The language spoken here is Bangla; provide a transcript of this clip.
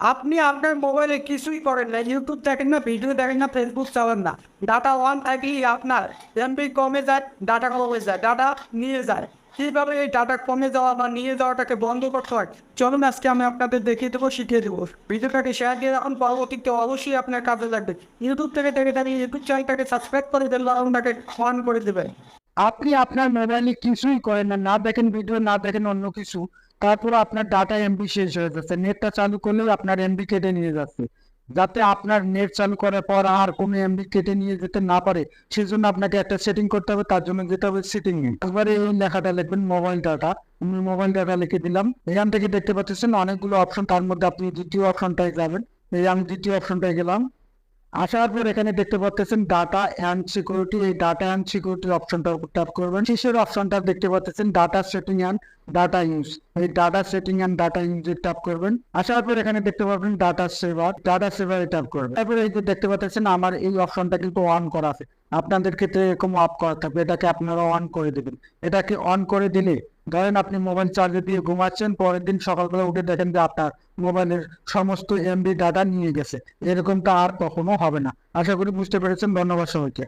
আপনি আপনার মোবাইলে কিছুই করেন না ইউটিউব দেখেন না, ভিডিও দেখেন না ফেসবুক চালান না। ডাটা ওয়ান থাকলেই আপনার এমবি কমে যায় ডাটা কমে যায় ডাটা নিয়ে যায়। কীভাবে এই ডাটা কমে যাওয়া বা নিয়ে যাওয়াটাকে বন্ধ করতে হয়? চলুন আজকে আমি আপনাদের দেখিয়ে দেবো, শিখিয়ে দেবো। ভিডিওটাকে শেয়ার দিয়ে রাখুন, পরবর্তীতে অবশ্যই আপনার কাজে লাগবে। ইউটিউব থেকে দেখে দেখে ইউটিউব চ্যানেলটাকে সাবস্ক্রাইব করে দেবেন লাউনটাকে অন করে দেবেন। আপনি আপনার মোবাইলে কিছুই করেন না না দেখেন ভিডিও না দেখেন অন্য কিছু। তারপর আপনার ডাটা এমবি শেষ হয়ে যাচ্ছে। নেটটা চালু করলেও আপনার এমবি কেটে নিয়ে যাচ্ছে। যাতে আপনার নেট চালু করার পর আর কোনো এমবি কেটে নিয়ে যেতে না পারে, সেজন্য আপনাকে একটা সেটিং করতে হবে, তার জন্য যেতে হবে সেটিং একবারে এই লেখাটা লিখবেন মোবাইল ডাটা আমি মোবাইল ডাটা লিখে দিলাম। এখান থেকে দেখতে পাচ্ছেন অনেকগুলো অপশন তার মধ্যে আপনি দ্বিতীয় অপশনটায় যাবেন। এই আমি দ্বিতীয় অপশনটায় গেলাম। আসার পর এখানে দেখতে পাচ্ছেন ডাটা অ্যান্ড সিকিউরিটি এই ডাটা অ্যান্ড সিকিউরিটির অপশনটার উপর ট্যাপ করবেন। শেষের অপশনটা দেখতে পাচ্ছেন data setting and data use এই ডাটা সেটিং অ্যান্ড ডাটা ইউজে ট্যাপ করবেন। আসার পর এখানে দেখতে পাবেন ডাটা সেভার ডাটা সেভারে ট্যাপ করবেন। তারপরে এই যে দেখতে পাচ্ছেন আমার এই অপশনটা কিন্তু অন করা আছে। আপনাদের ক্ষেত্রে এরকম অফ করা থাকবে। এটাকে আপনারা অন করে দেবেন। এটাকে অন করে দিলে ধরেন আপনি মোবাইল চার্জে দিয়ে ঘুমাচ্ছেন, পরের দিন সকালবেলা উঠে দেখেন যে আপনার মোবাইলের সমস্ত এমবি ডাটা নিয়ে গেছে। এরকমটা আর কখনো হবে না। আশা করি বুঝতে পেরেছেন। ধন্যবাদ সবাইকে।